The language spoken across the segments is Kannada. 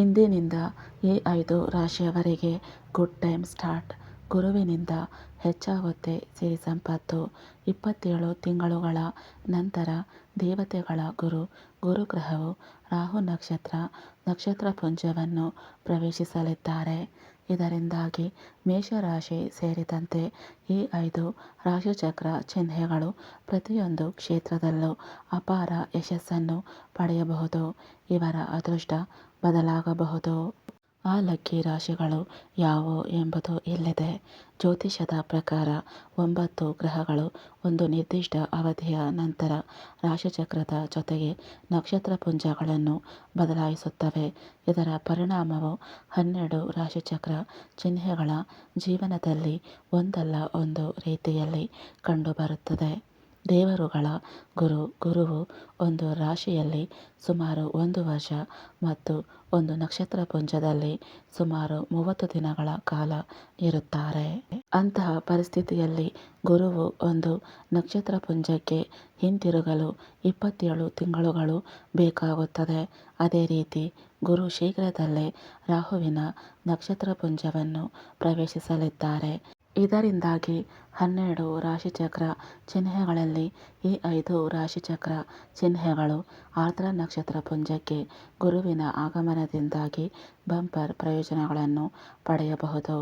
ಇಂದಿನಿಂದ ಈ ಐದು ರಾಶಿಯವರೆಗೆ ಗುಡ್ ಟೈಮ್ ಸ್ಟಾರ್ಟ್ ಗುರುವಿನಿಂದ ಹೆಚ್ಚಾಗುತ್ತೆ ಸಿರಿ ಸಂಪತ್ತು. ಇಪ್ಪತ್ತೇಳು ತಿಂಗಳುಗಳ ನಂತರ ದೇವತೆಗಳ ಗುರು, ಗುರುಗ್ರಹವು ರಾಹು ನಕ್ಷತ್ರ ನಕ್ಷತ್ರ ಪುಂಜವನ್ನು ಪ್ರವೇಶಿಸಲಿದ್ದಾರೆ. ಇದರಿಂದಾಗಿ ಮೇಷರಾಶಿ ಸೇರಿದಂತೆ ಈ ಐದು ರಾಶಿಚಕ್ರ ಚಿಹ್ನೆಗಳು ಪ್ರತಿಯೊಂದು ಕ್ಷೇತ್ರದಲ್ಲೂ ಅಪಾರ ಯಶಸ್ಸನ್ನು ಪಡೆಯಬಹುದು. ಇವರ ಅದೃಷ್ಟ ಬದಲಾಗಬಹುದು? ಆ ಲಕ್ಕಿ ರಾಶಿಗಳು ಯಾವುವು ಎಂಬುದು ಇಲ್ಲಿದೆ. ಜ್ಯೋತಿಷದ ಪ್ರಕಾರ ಒಂಬತ್ತು ಗ್ರಹಗಳು ಒಂದು ನಿರ್ದಿಷ್ಟ ಅವಧಿಯ ನಂತರ ರಾಶಿಚಕ್ರದ ಜೊತೆಗೆ ನಕ್ಷತ್ರ ಪುಂಜಗಳನ್ನು ಬದಲಾಯಿಸುತ್ತವೆ. ಇದರ ಪರಿಣಾಮವು ಹನ್ನೆರಡು ರಾಶಿಚಕ್ರ ಚಿಹ್ನೆಗಳ ಜೀವನದಲ್ಲಿ ಒಂದಲ್ಲ ಒಂದು ರೀತಿಯಲ್ಲಿ ಕಂಡುಬರುತ್ತದೆ. ದೇವರುಗಳ ಗುರು, ಗುರುವು ಒಂದು ರಾಶಿಯಲ್ಲಿ ಸುಮಾರು ಒಂದು ವರ್ಷ ಮತ್ತು ಒಂದು ನಕ್ಷತ್ರ ಪುಂಜದಲ್ಲಿ ಸುಮಾರು ಮೂವತ್ತು ದಿನಗಳ ಕಾಲ ಇರುತ್ತಾರೆ. ಅಂತಹ ಪರಿಸ್ಥಿತಿಯಲ್ಲಿ ಗುರುವು ಒಂದು ನಕ್ಷತ್ರ ಪುಂಜಕ್ಕೆ ಹಿಂತಿರುಗಲು ಇಪ್ಪತ್ತೇಳು ತಿಂಗಳುಗಳು ಬೇಕಾಗುತ್ತದೆ. ಅದೇ ರೀತಿ ಗುರು ಶೀಘ್ರದಲ್ಲೇ ರಾಹುವಿನ ನಕ್ಷತ್ರ ಪುಂಜವನ್ನು ಪ್ರವೇಶಿಸಲಿದ್ದಾರೆ. ಇದರಿಂದಾಗಿ ಹನ್ನೆರಡು ರಾಶಿಚಕ್ರ ಚಿಹ್ನೆಗಳಲ್ಲಿ ಈ ಐದು ರಾಶಿಚಕ್ರ ಚಿಹ್ನೆಗಳು ಆರ್ದ್ರ ನಕ್ಷತ್ರ ಪುಂಜಕ್ಕೆ ಗುರುವಿನ ಆಗಮನದಿಂದಾಗಿ ಬಂಪರ್ ಪ್ರಯೋಜನಗಳನ್ನು ಪಡೆಯಬಹುದು.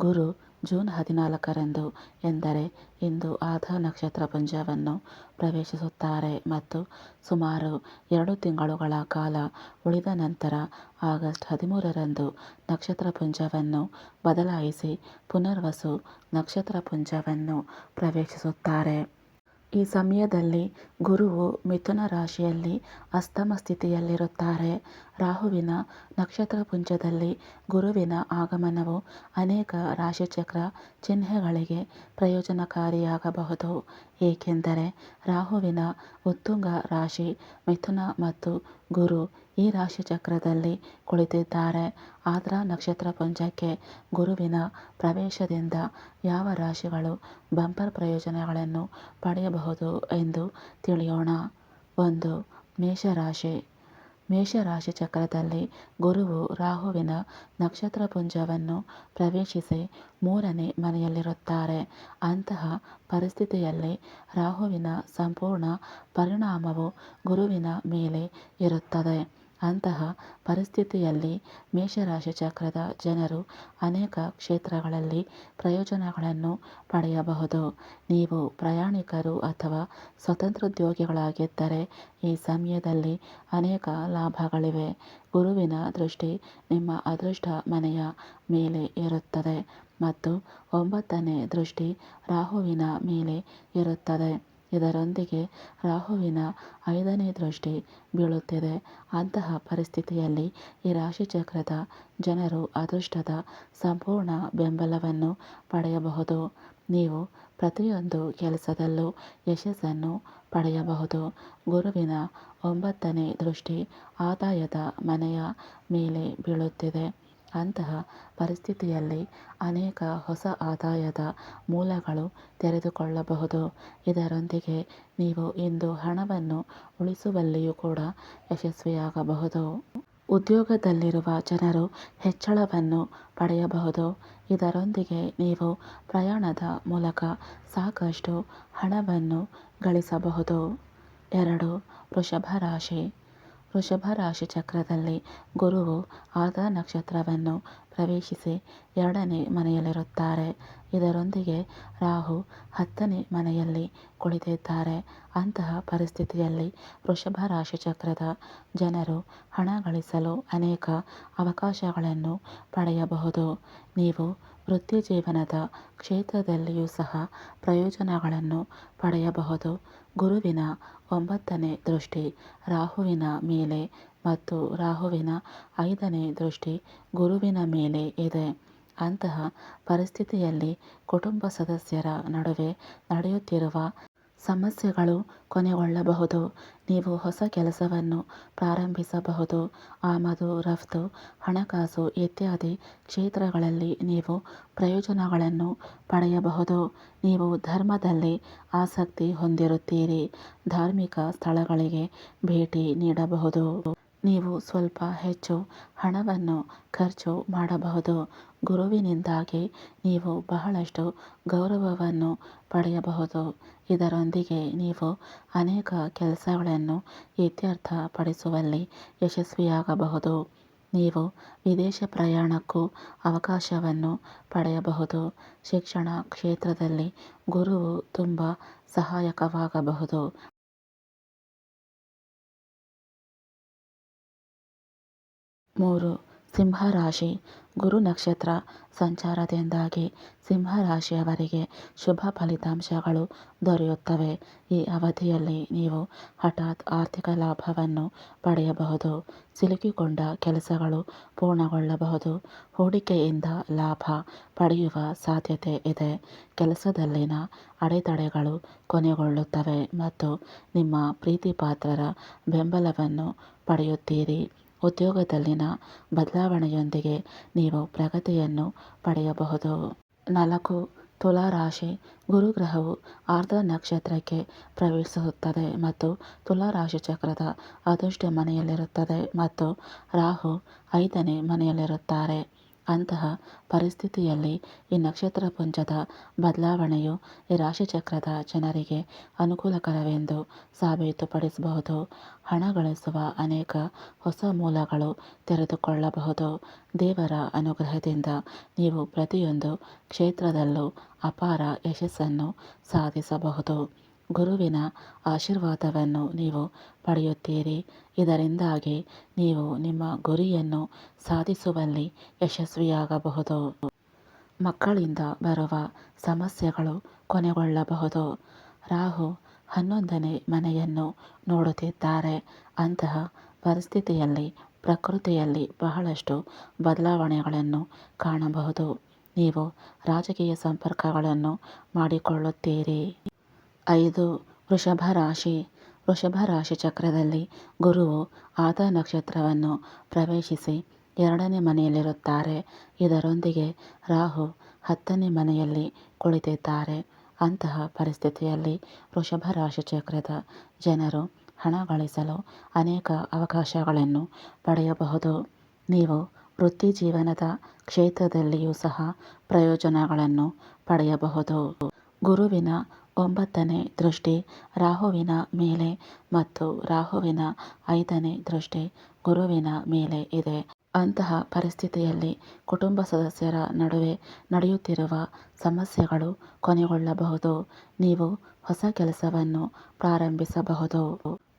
ಗುರು ಜೂನ್ ಹದಿನಾಲ್ಕರಂದು ಎಂದರೆ ಇಂದು ಆಧಾ ನಕ್ಷತ್ರ ಪುಂಜವನ್ನು ಪ್ರವೇಶಿಸುತ್ತಾರೆ ಮತ್ತು ಸುಮಾರು ಎರಡು ತಿಂಗಳುಗಳ ಕಾಲ ಉಳಿದ ನಂತರ ಆಗಸ್ಟ್ ಹದಿಮೂರರಂದು ನಕ್ಷತ್ರ ಪುಂಜವನ್ನು ಬದಲಾಯಿಸಿ ಪುನರ್ವಸು ನಕ್ಷತ್ರ ಪುಂಜವನ್ನು ಪ್ರವೇಶಿಸುತ್ತಾರೆ. ಈ ಸಮಯದಲ್ಲಿ ಗುರುವು ಮಿಥುನ ರಾಶಿಯಲ್ಲಿ ಅಸ್ತಮ ಸ್ಥಿತಿಯಲ್ಲಿರುತ್ತಾರೆ. ರಾಹುವಿನ ನಕ್ಷತ್ರ ಪುಂಜದಲ್ಲಿ ಗುರುವಿನ ಆಗಮನವು ಅನೇಕ ರಾಶಿಚಕ್ರ ಚಿಹ್ನೆಗಳಿಗೆ ಪ್ರಯೋಜನಕಾರಿಯಾಗಬಹುದು. ಏಕೆಂದರೆ ರಾಹುವಿನ ಉತ್ತುಂಗ ರಾಶಿ ಮಿಥುನ ಮತ್ತು ಗುರು ಈ ರಾಶಿಚಕ್ರದಲ್ಲಿ ಕುಳಿತಿದ್ದಾರೆ. ಆದ್ರ ನಕ್ಷತ್ರ ಪುಂಜಕ್ಕೆ ಗುರುವಿನ ಪ್ರವೇಶದಿಂದ ಯಾವ ರಾಶಿಗಳು ಬಂಪರ್ ಪ್ರಯೋಜನಗಳನ್ನು ಪಡೆಯಬಹುದು ಎಂದು ತಿಳಿಯೋಣ. ಒಂದು ಮೇಷರಾಶಿ. ಮೇಷರಾಶಿ ಚಕ್ರದಲ್ಲಿ ಗುರುವು ರಾಹುವಿನ ನಕ್ಷತ್ರ ಪುಂಜವನ್ನು ಪ್ರವೇಶಿಸಿ ಮೂರನೇ ಮನೆಯಲ್ಲಿರುತ್ತಾರೆ. ಅಂತಹ ಪರಿಸ್ಥಿತಿಯಲ್ಲಿ ರಾಹುವಿನ ಸಂಪೂರ್ಣ ಪರಿಣಾಮವು ಗುರುವಿನ ಮೇಲೆ ಇರುತ್ತದೆ. ಅಂತಹ ಪರಿಸ್ಥಿತಿಯಲ್ಲಿ ಮೇಷರಾಶಿ ಚಕ್ರದ ಜನರು ಅನೇಕ ಕ್ಷೇತ್ರಗಳಲ್ಲಿ ಪ್ರಯೋಜನಗಳನ್ನು ಪಡೆಯಬಹುದು. ನೀವು ಪ್ರಯಾಣಿಕರು ಅಥವಾ ಸ್ವತಂತ್ರೋದ್ಯೋಗಿಗಳಾಗಿದ್ದರೆ ಈ ಸಮಯದಲ್ಲಿ ಅನೇಕ ಲಾಭಗಳಿವೆ. ಗುರುವಿನ ದೃಷ್ಟಿ ನಿಮ್ಮ ಅದೃಷ್ಟ ಮನೆಯ ಮೇಲೆ ಇರುತ್ತದೆ ಮತ್ತು ಒಂಬತ್ತನೇ ದೃಷ್ಟಿ ರಾಹುವಿನ ಮೇಲೆ ಇರುತ್ತದೆ. ಇದರೊಂದಿಗೆ ರಾಹುವಿನ ಐದನೇ ದೃಷ್ಟಿ ಬೀಳುತ್ತಿದೆ. ಅಂತಹ ಪರಿಸ್ಥಿತಿಯಲ್ಲಿ ಈ ರಾಶಿಚಕ್ರದ ಜನರು ಅದೃಷ್ಟದ ಸಂಪೂರ್ಣ ಬೆಂಬಲವನ್ನು ಪಡೆಯಬಹುದು. ನೀವು ಪ್ರತಿಯೊಂದು ಕೆಲಸದಲ್ಲೂ ಯಶಸ್ಸನ್ನು ಪಡೆಯಬಹುದು. ಗುರುವಿನ ಒಂಬತ್ತನೇ ದೃಷ್ಟಿ ಆದಾಯದ ಮನೆಯ ಮೇಲೆ ಬೀಳುತ್ತಿದೆ. ಅಂತಹ ಪರಿಸ್ಥಿತಿಯಲ್ಲಿ ಅನೇಕ ಹೊಸ ಆದಾಯದ ಮೂಲಗಳು ತೆರೆದುಕೊಳ್ಳಬಹುದು. ಇದರೊಂದಿಗೆ ನೀವು ಇಂದು ಹಣವನ್ನು ಉಳಿಸುವಲ್ಲಿಯೂ ಕೂಡ ಯಶಸ್ವಿಯಾಗಬಹುದು. ಉದ್ಯೋಗದಲ್ಲಿರುವ ಜನರು ಹೆಚ್ಚಳವನ್ನು ಪಡೆಯಬಹುದು. ಇದರೊಂದಿಗೆ ನೀವು ಪ್ರಯಾಣದ ಮೂಲಕ ಸಾಕಷ್ಟು ಹಣವನ್ನು ಗಳಿಸಬಹುದು. ಎರಡು, ವೃಷಭ ರಾಶಿ. ವೃಷಭ ರಾಶಿ ಚಕ್ರದಲ್ಲಿ ಗುರುವು ಆದ ನಕ್ಷತ್ರವನ್ನು ಪ್ರವೇಶಿಸಿ ಎರಡನೇ ಮನೆಯಲ್ಲಿರುತ್ತಾರೆ. ಇದರೊಂದಿಗೆ ರಾಹು ಹತ್ತನೇ ಮನೆಯಲ್ಲಿ ಕುಳಿತಿದ್ದಾರೆ. ಅಂತಹ ಪರಿಸ್ಥಿತಿಯಲ್ಲಿ ವೃಷಭ ರಾಶಿ ಚಕ್ರದ ಜನರು ಹಣ ಗಳಿಸಲು ಅನೇಕ ಅವಕಾಶಗಳನ್ನು ಪಡೆಯಬಹುದು. ನೀವು ವೃತ್ತಿ ಜೀವನದ ಕ್ಷೇತ್ರದಲ್ಲಿಯೂ ಸಹ ಪ್ರಯೋಜನಗಳನ್ನು ಪಡೆಯಬಹುದು. ಗುರುವಿನ ಒಂಬತ್ತನೇ ದೃಷ್ಟಿ ರಾಹುವಿನ ಮೇಲೆ ಮತ್ತು ರಾಹುವಿನ ಐದನೇ ದೃಷ್ಟಿ ಗುರುವಿನ ಮೇಲೆ ಇದೆ. ಅಂತಹ ಪರಿಸ್ಥಿತಿಯಲ್ಲಿ ಕುಟುಂಬ ಸದಸ್ಯರ ನಡುವೆ ನಡೆಯುತ್ತಿರುವ ಸಮಸ್ಯೆಗಳು ಕೊನೆಗೊಳ್ಳಬಹುದು. ನೀವು ಹೊಸ ಕೆಲಸವನ್ನು ಪ್ರಾರಂಭಿಸಬಹುದು. ಆಮದು ರಫ್ತು, ಹಣಕಾಸು ಇತ್ಯಾದಿ ಕ್ಷೇತ್ರಗಳಲ್ಲಿ ನೀವು ಪ್ರಯೋಜನಗಳನ್ನು ಪಡೆಯಬಹುದು. ನೀವು ಧರ್ಮದಲ್ಲಿ ಆಸಕ್ತಿ ಹೊಂದಿರುತ್ತೀರಿ. ಧಾರ್ಮಿಕ ಸ್ಥಳಗಳಿಗೆ ಭೇಟಿ ನೀಡಬಹುದು. ನೀವು ಸ್ವಲ್ಪ ಹೆಚ್ಚು ಹಣವನ್ನು ಖರ್ಚು ಮಾಡಬಹುದು. ಗುರುವಿನಿಂದಾಗಿ ನೀವು ಬಹಳಷ್ಟು ಗೌರವವನ್ನು ಪಡೆಯಬಹುದು. ಇದರೊಂದಿಗೆ ನೀವು ಅನೇಕ ಕೆಲಸಗಳನ್ನು ಇತ್ಯರ್ಥಪಡಿಸುವಲ್ಲಿ ಯಶಸ್ವಿಯಾಗಬಹುದು. ನೀವು ವಿದೇಶ ಪ್ರಯಾಣಕ್ಕೂ ಅವಕಾಶವನ್ನು ಪಡೆಯಬಹುದು. ಶಿಕ್ಷಣ ಕ್ಷೇತ್ರದಲ್ಲಿ ಗುರುವು ತುಂಬ ಸಹಾಯಕವಾಗಬಹುದು. ಮೂರು, ಸಿಂಹರಾಶಿ. ಗುರು ನಕ್ಷತ್ರ ಸಂಚಾರದಿಂದಾಗಿ ಸಿಂಹರಾಶಿಯವರಿಗೆ ಶುಭ ಫಲಿತಾಂಶಗಳು ದೊರೆಯುತ್ತವೆ. ಈ ಅವಧಿಯಲ್ಲಿ ನೀವು ಹಠಾತ್ ಆರ್ಥಿಕ ಲಾಭವನ್ನು ಪಡೆಯಬಹುದು. ಸಿಲುಕಿಕೊಂಡ ಕೆಲಸಗಳು ಪೂರ್ಣಗೊಳ್ಳಬಹುದು. ಹೂಡಿಕೆಯಿಂದ ಲಾಭ ಪಡೆಯುವ ಸಾಧ್ಯತೆ ಇದೆ. ಕೆಲಸದಲ್ಲಿನ ಅಡೆತಡೆಗಳು ಕೊನೆಗೊಳ್ಳುತ್ತವೆ ಮತ್ತು ನಿಮ್ಮ ಪ್ರೀತಿಪಾತ್ರರ ಬೆಂಬಲವನ್ನು ಪಡೆಯುತ್ತೀರಿ. ಉದ್ಯೋಗದಲ್ಲಿನ ಬದಲಾವಣೆಯೊಂದಿಗೆ ನೀವು ಪ್ರಗತಿಯನ್ನು ಪಡೆಯಬಹುದು. ನಾಲ್ಕು, ತುಲಾ ರಾಶಿ ಗುರುಗ್ರಹವು ಆರ್ದ್ರ ನಕ್ಷತ್ರಕ್ಕೆ ಪ್ರವೇಶಿಸುತ್ತದೆ ಮತ್ತು ತುಲಾ ರಾಶಿ ಚಕ್ರದ ಅದೃಷ್ಟ ಮನೆಯಲ್ಲಿರುತ್ತದೆ ಮತ್ತು ರಾಹು ಐದನೇ ಮನೆಯಲ್ಲಿರುತ್ತಾರೆ. ಅಂತಹ ಪರಿಸ್ಥಿತಿಯಲ್ಲಿ ಈ ನಕ್ಷತ್ರ ಪುಂಜದ ಬದಲಾವಣೆಯು ಈ ರಾಶಿಚಕ್ರದ ಜನರಿಗೆ ಅನುಕೂಲಕರವೆಂದು ಸಾಬೀತುಪಡಿಸಬಹುದು. ಹಣ ಗಳಿಸುವ ಅನೇಕ ಹೊಸ ಮೂಲಗಳು ತೆರೆದುಕೊಳ್ಳಬಹುದು. ದೇವರ ಅನುಗ್ರಹದಿಂದ ನೀವು ಪ್ರತಿಯೊಂದು ಕ್ಷೇತ್ರದಲ್ಲೂ ಅಪಾರ ಯಶಸ್ಸನ್ನು ಸಾಧಿಸಬಹುದು. ಗುರುವಿನ ಆಶೀರ್ವಾದವನ್ನು ನೀವು ಪಡೆಯುತ್ತೀರಿ. ಇದರಿಂದಾಗಿ ನೀವು ನಿಮ್ಮ ಗುರಿಯನ್ನು ಸಾಧಿಸುವಲ್ಲಿ ಯಶಸ್ವಿಯಾಗಬಹುದು. ಮಕ್ಕಳಿಂದ ಬರುವ ಸಮಸ್ಯೆಗಳು ಕೊನೆಗೊಳ್ಳಬಹುದು. ರಾಹು ಹನ್ನೊಂದನೇ ಮನೆಯನ್ನು ನೋಡುತ್ತಿದ್ದಾರೆ. ಅಂತಹ ಪರಿಸ್ಥಿತಿಯಲ್ಲಿ, ಪ್ರಕೃತಿಯಲ್ಲಿ ಬಹಳಷ್ಟು ಬದಲಾವಣೆಗಳನ್ನು ಕಾಣಬಹುದು. ನೀವು ರಾಜಕೀಯ ಸಂಪರ್ಕಗಳನ್ನು ಮಾಡಿಕೊಳ್ಳುತ್ತೀರಿ. ಐದು ವೃಷಭ ರಾಶಿ ವೃಷಭ ರಾಶಿ ಚಕ್ರದಲ್ಲಿ ಗುರುವು ಆದ ನಕ್ಷತ್ರವನ್ನು ಪ್ರವೇಶಿಸಿ ಎರಡನೇ ಮನೆಯಲ್ಲಿರುತ್ತಾರೆ. ಇದರೊಂದಿಗೆ ರಾಹು ಹತ್ತನೇ ಮನೆಯಲ್ಲಿ ಕುಳಿತಿದ್ದಾರೆ. ಅಂತಹ ಪರಿಸ್ಥಿತಿಯಲ್ಲಿ ವೃಷಭ ರಾಶಿ ಚಕ್ರದ ಜನರು ಹಣ ಗಳಿಸಲು ಅನೇಕ ಅವಕಾಶಗಳನ್ನು ಪಡೆಯಬಹುದು. ನೀವು ವೃತ್ತಿ ಜೀವನದ ಕ್ಷೇತ್ರದಲ್ಲಿಯೂ ಸಹ ಪ್ರಯೋಜನಗಳನ್ನು ಪಡೆಯಬಹುದು. ಗುರುವಿನ ಒಂಬತ್ತನೇ ದೃಷ್ಟಿ ರಾಹುವಿನ ಮೇಲೆ ಮತ್ತು ರಾಹುವಿನ ಐದನೇ ದೃಷ್ಟಿ ಗುರುವಿನ ಮೇಲೆ ಇದೆ. ಅಂತಹ ಪರಿಸ್ಥಿತಿಯಲ್ಲಿ ಕುಟುಂಬ ಸದಸ್ಯರ ನಡುವೆ ನಡೆಯುತ್ತಿರುವ ಸಮಸ್ಯೆಗಳು ಕೊನೆಗೊಳ್ಳಬಹುದು. ನೀವು ಹೊಸ ಕೆಲಸವನ್ನು ಪ್ರಾರಂಭಿಸಬಹುದು.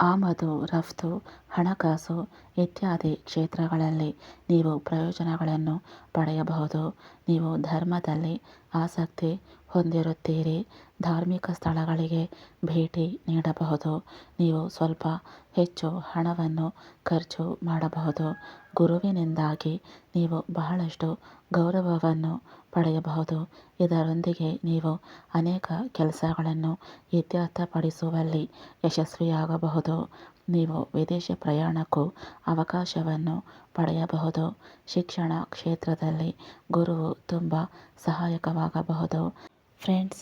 ಆಮದು, ರಫ್ತು, ಹಣಕಾಸು ಇತ್ಯಾದಿ ಕ್ಷೇತ್ರಗಳಲ್ಲಿ ನೀವು ಪ್ರಯೋಜನಗಳನ್ನು ಪಡೆಯಬಹುದು. ನೀವು ಧರ್ಮದಲ್ಲಿ ಆಸಕ್ತಿ ಹೊಂದಿರುತ್ತೀರಿ. ಧಾರ್ಮಿಕ ಸ್ಥಳಗಳಿಗೆ ಭೇಟಿ ನೀಡಬಹುದು. ನೀವು ಸ್ವಲ್ಪ ಹೆಚ್ಚು ಹಣವನ್ನು ಖರ್ಚು ಮಾಡಬಹುದು. ಗುರುವಿನಿಂದಾಗಿ ನೀವು ಬಹಳಷ್ಟು ಗೌರವವನ್ನು ಪಡೆಯಬಹುದು. ಇದರೊಂದಿಗೆ ನೀವು ಅನೇಕ ಕೆಲಸಗಳನ್ನು ಇತ್ಯರ್ಥಪಡಿಸುವಲ್ಲಿ ಯಶಸ್ವಿಯಾಗಬಹುದು. ನೀವು ವಿದೇಶ ಪ್ರಯಾಣಕ್ಕೂ ಅವಕಾಶವನ್ನು ಪಡೆಯಬಹುದು. ಶಿಕ್ಷಣ ಕ್ಷೇತ್ರದಲ್ಲಿ ಗುರುವು ತುಂಬ ಸಹಾಯಕವಾಗಬಹುದು. ಫ್ರೆಂಡ್ಸ್